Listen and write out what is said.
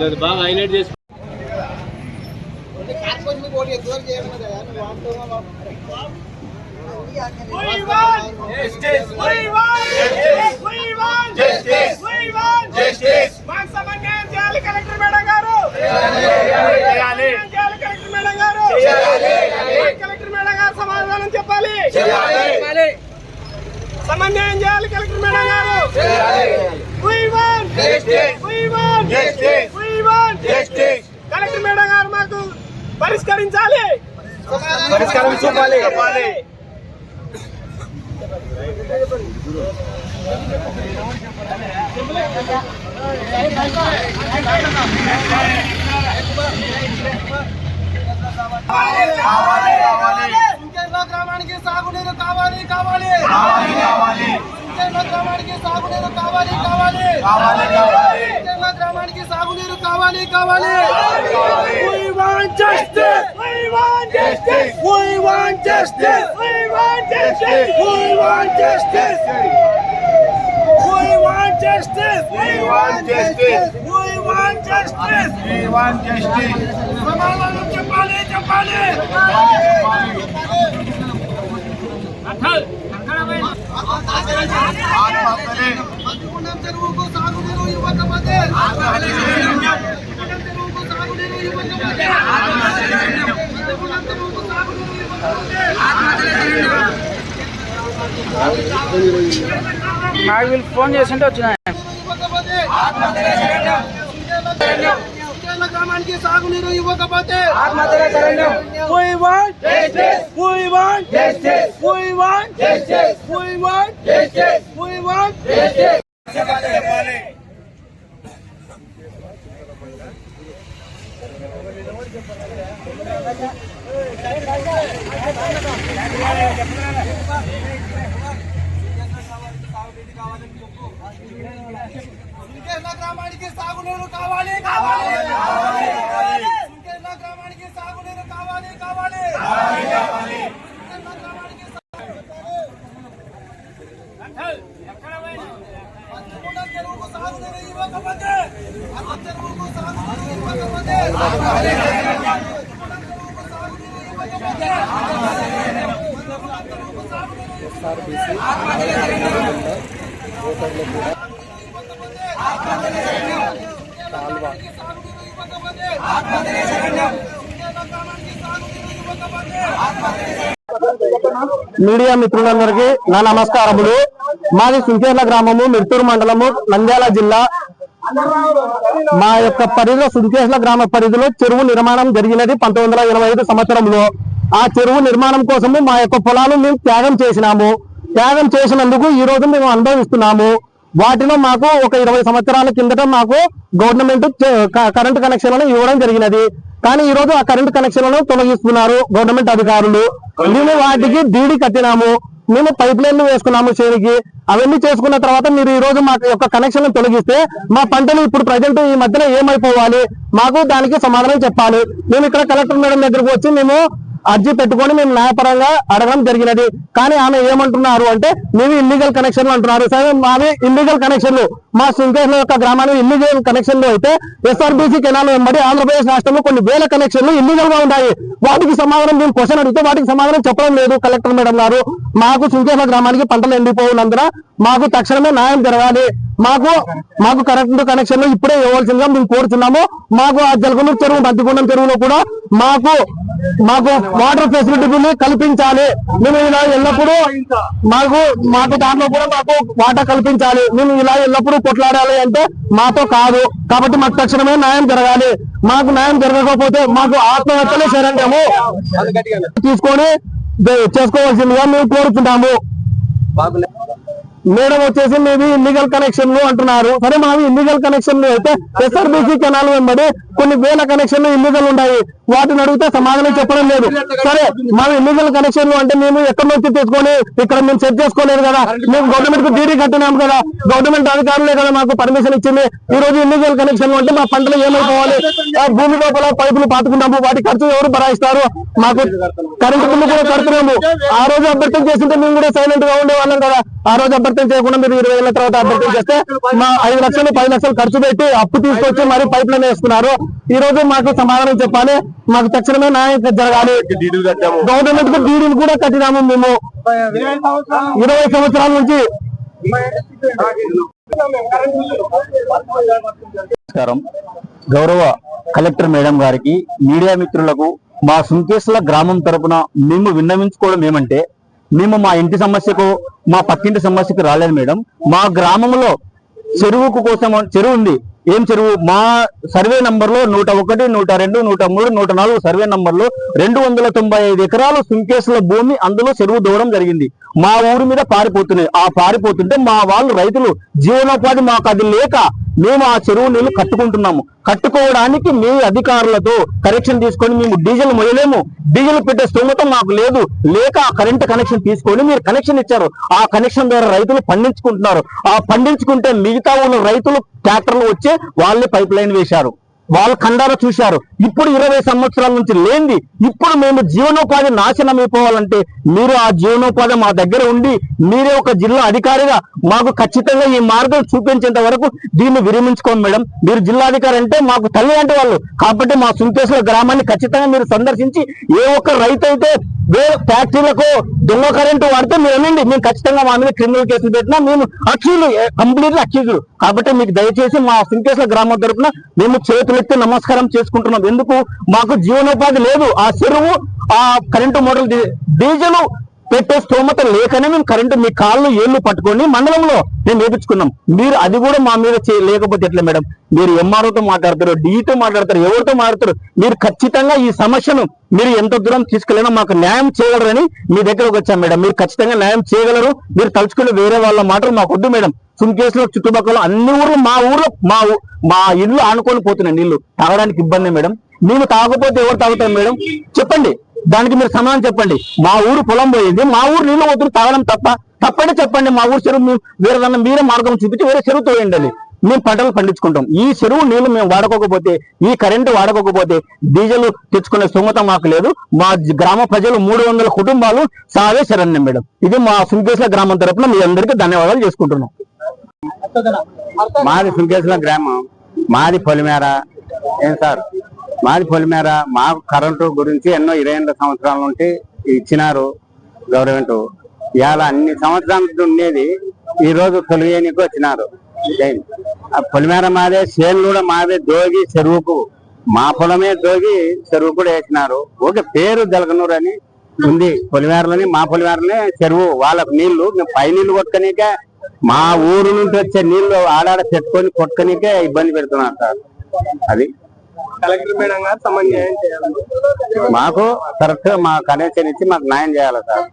లేదు బాగా హైలైట్ చేసి జస్టిస్ జస్టిస్ జస్టిస్ పరిష్కరించాలి పరిష్కారం చూపాలి సుంకేశ్వర గ్రామానికి సాగునీరు కావాలి కావాలి సుంకేశ్వర గ్రామానికి సాగునీరు కావాలి కావాలి సుంకేశ్వర గ్రామానికి సాగునీరు కావాలి కావాలి We want justice! We want justice! We want justice! We want justice! We want justice! We want justice! We want justice! సమాధానం చెప్పాలి చెప్పాలి మధుగుండం చెరువుకు సాగునీరు ఇవ్వకపోతే మధుగుండం చెరువుకు సాగునీరు ఇవ్వకపోతే మధుగుండం చెరువుకు సాగునీరు ఇవ్వకపోతే నాకు వీళ్ళు ఫోన్ చేసింటే వచ్చిన ఇవ్వకపోతే సుంకేల గ్రామానికి సాగునీరు ఇవ్వకపోతే We గ్రామానికి సాగునీరు కావాలి కావాలి. సుంకేల గ్రామానికి సాగునీరు కావాలి కావాలి చెరువుకు సాగునీరు ఇవ్వకపోతే అన్న చెరువుకు సాగునీరు ఇవ్వకపోతే మీడియా మిత్రులందరికీ నా నమస్కారములు. మాది సుంకేర్ల గ్రామము మిర్తూరు మండలము నంద్యాల జిల్లా. మా యొక్క పరిధిలో సుంకేశ్ల గ్రామ పరిధిలో చెరువు నిర్మాణం జరిగినది పంతొమ్మిది వందల ఐదు సంవత్సరంలో. ఆ చెరువు నిర్మాణం కోసము మా యొక్క పొలాలు మేము త్యాగం చేసినాము. త్యాగం చేసినందుకు ఈ రోజు మేము అనుభవిస్తున్నాము. వాటిలో మాకు ఒక ఇరవై సంవత్సరాల కిందట మాకు గవర్నమెంట్ చే- కరెంటు కనెక్షన్లను ఇవ్వడం జరిగినది. కానీ ఈ రోజు ఆ కరెంటు కనెక్షన్లను తొలగిస్తున్నారు గవర్నమెంట్ అధికారులు. మేము వాటికి డీడీ కట్టినాము. మేము పైప్ లైన్లు వేసుకున్నాము చేనికి. అవన్నీ చేసుకున్న తర్వాత మీరు ఈ రోజు మాకు యొక్క కనెక్షన్ తొలగిస్తే మా పంటలు ఇప్పుడు ప్రజెంట్ ఈ మధ్యన ఏమైపోవాలి? మాకు దానికి సమాధానం చెప్పాలి. మేము ఇక్కడ కలెక్టర్ మేడం దగ్గరకు వచ్చి మేము అర్జీ పెట్టుకొని మేము న్యాయపరంగా అడగడం జరిగినది. కానీ ఆమె ఏమంటున్నారు అంటే మేము ఇల్లీగల్ కనెక్షన్లు అంటున్నారు. సరే మావి ఇల్లీగల్ కనెక్షన్లు మా శృంఖేశ్వర యొక్క గ్రామానికి ఇల్లీగల్ కనెక్షన్లు అయితే ఎస్ఆర్బీసీ కెనాల్ వెంబడి ఆంధ్రప్రదేశ్ రాష్ట్రంలో కొన్ని వేల కనెక్షన్లు ఇల్లీగల్గా ఉన్నాయి. వాటికి సమాధానం మేము క్వశ్చన్ అడిగితే వాటికి సమాధానం చెప్పడం లేదు కలెక్టర్ మేడం గారు. మాకు శృంఖేశ్వర గ్రామానికి పంటలు ఎండిపోయినందున మాకు తక్షణమే న్యాయం జరగాలి. మాకు మాకు కరెంటు కనెక్షన్లు ఇప్పుడే ఇవ్వాల్సిందిగా మేము కోరుతున్నాము మాకు ఆ జలగనూరు చెరువు మధ్యగుండం చెరువులో కూడా మాకు మాకు వాటర్ ఫెసిలిటీ కల్పించాలి. మేము ఇలా ఎల్లప్పుడూ మాకు మాకు దాంట్లో కూడా మాకు వాటర్ కల్పించాలి. మేము ఇలా ఎల్లప్పుడూ కొట్లాడాలి అంటే మాతో కాదు. కాబట్టి మాకు తక్షణమే న్యాయం జరగాలి. మాకు న్యాయం జరగకపోతే మాకు ఆత్మహత్యలే శరణ్యము. తీసుకొని చేసుకోవాల్సిందిగా మేము కోరుతున్నాము మేడం వచ్చేసి మీది ఇల్లీగల్ కనెక్షన్లు అంటున్నారు. సరే మావి ఇల్లీగల్ కనెక్షన్లు అయితే ఎస్ఆర్బిసి కెనాల్ వెంబడి కొన్ని వేల కనెక్షన్లు ఇల్లీగల్ ఉన్నాయి. వాటిని అడిగితే సమాధానం చెప్పడం లేదు. సరే మావి ఇల్లీగల్ కనెక్షన్లు అంటే మేము ఎక్కడి నుంచి తెచ్చుకొని ఇక్కడ మేము సెట్ చేసుకోలేదు కదా? మేము గవర్నమెంట్కు డీడీ కట్టినాం కదా? గవర్నమెంట్ అధికారులే కదా మాకు పర్మిషన్ ఇచ్చింది. ఈ రోజు ఇల్లీగల్ కనెక్షన్లు అంటే మా పంటలు ఏమైపోవాలి? ఆ భూమి లోపల పైపులు పాతుకున్నాము. వాటి ఖర్చు ఎవరు భరాయిస్తారు? మాకు కరెంటు బిల్లు కూడా కడుతున్నాము. ఆ రోజు అభ్యర్థం చేసింటే మేము కూడా సైలెంట్గా ఉండేవాళ్ళం కదా. ఆ రోజు అభ్యర్థన చేయకుండా మీరు ఇరవై ఏళ్ళ తర్వాత అభ్యర్థన చేస్తే మా ఐదు లక్షలు పది లక్షలు ఖర్చు పెట్టి అప్పు తీసుకొచ్చి మరి పైప్ లైన్ వేసుకున్నారు. ఈ రోజు మాకు సమాధానం చెప్పాలి. మాకు తక్షణమే న్యాయం జరగాలి. గవర్నమెంట్కు డీడీలు కూడా కట్టినాము మేము. ఇరవై సంవత్సరాల. నుంచి నమస్కారం. గౌరవ కలెక్టర్ మేడం గారికి మీడియా మిత్రులకు మా సుంకేసుల గ్రామం తరపున మేము విన్నవించుకోవడం ఏమంటే మేము మా ఇంటి సమస్యకు మా పక్కింటి సమస్యకు రాలేదు మేడం. మా గ్రామంలో చెరువుకు కోసం చెరువు ఉంది. ఏం చెరువు? మా సర్వే నంబర్లో నూట ఒకటి నూట రెండు నూట మూడు నూట నాలుగు సర్వే నంబర్లో రెండు వందల తొంభై ఐదు ఎకరాలు సుంకేసుల భూమి అందులో చెరువు దూరం జరిగింది. మా ఊరి మీద పారిపోతున్నాయి. ఆ పారిపోతుంటే మా వాళ్ళు రైతులు జీవనోపాధి మాకు అది లేక మేము ఆ చెరువు నీళ్ళు కట్టుకుంటున్నాము. కట్టుకోవడానికి మీ అధికారులతో కనెక్షన్ తీసుకొని మేము డీజిల్ మొయ్యలేము. డీజిల్ పెట్టే స్తోమత మాకు లేదు. లేక ఆ కరెంట్ కనెక్షన్ తీసుకొని మీరు కనెక్షన్ ఇచ్చారు. ఆ కనెక్షన్ ద్వారా రైతులు పండించుకుంటున్నారు. ఆ పండించుకుంటే మిగతా ఉన్న రైతులు ట్రాక్టర్లు వచ్చి వాళ్ళే పైప్ లైన్ వేశారు. వాళ్ళ కండారా చూశారు. ఇప్పుడు ఇరవై సంవత్సరాల నుంచి లేనిది ఇప్పుడు మేము జీవనోపాధి నాశనం అయిపోవాలంటే మీరు ఆ జీవనోపాధి మా దగ్గర ఉండి మీరే ఒక జిల్లా అధికారిగా మాకు ఖచ్చితంగా ఈ మార్గం చూపించేంత వరకు దీన్ని విరమించుకోండి మేడం. మీరు జిల్లా అధికారి అంటే మాకు తల్లి అంటే వాళ్ళు. కాబట్టి మా సుంకేశ్వర గ్రామాన్ని ఖచ్చితంగా మీరు సందర్శించి ఏ ఒక్క రైతు అయితే వేరే ఫ్యాక్టరీలకు దొంగ కరెంటు వాడితే మీరు అనండి. మేము ఖచ్చితంగా మా మీద క్రిమినల్ కేసులు పెట్టినా మేము అక్యూజులు కంప్లీట్లీ అక్యూజులు. కాబట్టి మీకు దయచేసి మా సుంకేశ్వర గ్రామం తరపున మేము చేతులు చేతులెత్తి నమస్కారం చేసుకుంటున్నాం. ఎందుకు? మాకు జీవనోపాధి లేదు. ఆ చెరువు ఆ కరెంటు మోటార్ డీజిల్ పెట్టే స్తోమత లేకనే మేము కరెంటు మీ కాళ్ళు ఏళ్ళు పట్టుకొని మండలంలో మేము వేపించుకున్నాం. మీరు అది కూడా మా మీద లేకపోతే ఎట్లా మేడం? మీరు ఎంఆర్ఓతో మాట్లాడతారు డీతో మాట్లాడతారు ఎవరితో మాట్లాడతారు? మీరు ఖచ్చితంగా ఈ సమస్యను మీరు ఎంత దూరం తీసుకెళ్ళినా మాకు న్యాయం చేయగలరని మీ దగ్గరకు వచ్చాం మేడం. మీరు ఖచ్చితంగా న్యాయం చేయగలరు. మీరు తలుచుకుని వేరే వాళ్ళ మాటలు మాకు వద్దు మేడం. సుంకేసులో చుట్టుపక్కల అన్ని ఊర్లు మా ఊర్లో మా ఊ- మా ఇల్లు ఆనుకొని పోతున్నాయి నీళ్ళు. తాగడానికి ఇబ్బంది మేడం. మేము తాగకపోతే ఎవరు తాగుతాం మేడం? చెప్పండి. దానికి మీరు సమాధానం చెప్పండి. మా ఊరు పొలం పోయింది. మా ఊరు నీళ్ళు వద్దు తాగడం తప్ప. తప్పండి చెప్పండి. మా ఊరు చెరువు వేరే దాన్ని మీరే మార్గం చూపించి వేరే చెరువు తోయండి. మేము పంటలు పండించుకుంటాం. ఈ చెరువు నీళ్ళు మేము వాడుకోకపోతే ఈ కరెంటు వాడుకోకపోతే డీజిల్ తెచ్చుకునే స్తోమత మాకు లేదు. మా గ్రామ ప్రజలు మూడు వందల కుటుంబాలు సావే శరణ్యం మేడం. ఇది మా సుంకేశ్వర గ్రామం తరపున మీ అందరికీ ధన్యవాదాలు చేసుకుంటున్నాం. మాది సుంకేశ్వర గ్రామం. మాది పొలిమేర. ఏం సార్? మాది పొలిమేర. మాకు కరెంటు గురించి ఎన్నో ఇరవై ఎనిమిది సంవత్సరాల నుండి ఇచ్చినారు గవర్నమెంట్. ఇవాళ అన్ని సంవత్సరాల నుంచి ఉండేది ఈ రోజు తొలిగేనికి వచ్చినారు. ఆ పొలిమేర మాదే చేను కూడా మాదే దోగి చెరువుకు. మా పొలమే దోగి చెరువు కూడా వేసినారు. ఓకే పేరు జలగనూరు అని ఉంది. పొలిమేరలోని మా పొలిమేరలోనే చెరువు. వాళ్ళకు నీళ్ళు మేము పై నీళ్ళు కొట్టుకనికే మా ఊరు నుండి వచ్చే నీళ్ళు ఆడాడ పెట్టుకొని కొట్టుకనికే ఇబ్బంది పెడుతున్నారు సార్. అది. మాకు కరెక్ట్ మా కనెక్షన్ ఇచ్చి మాకు న్యాయం చేయాలి సార్.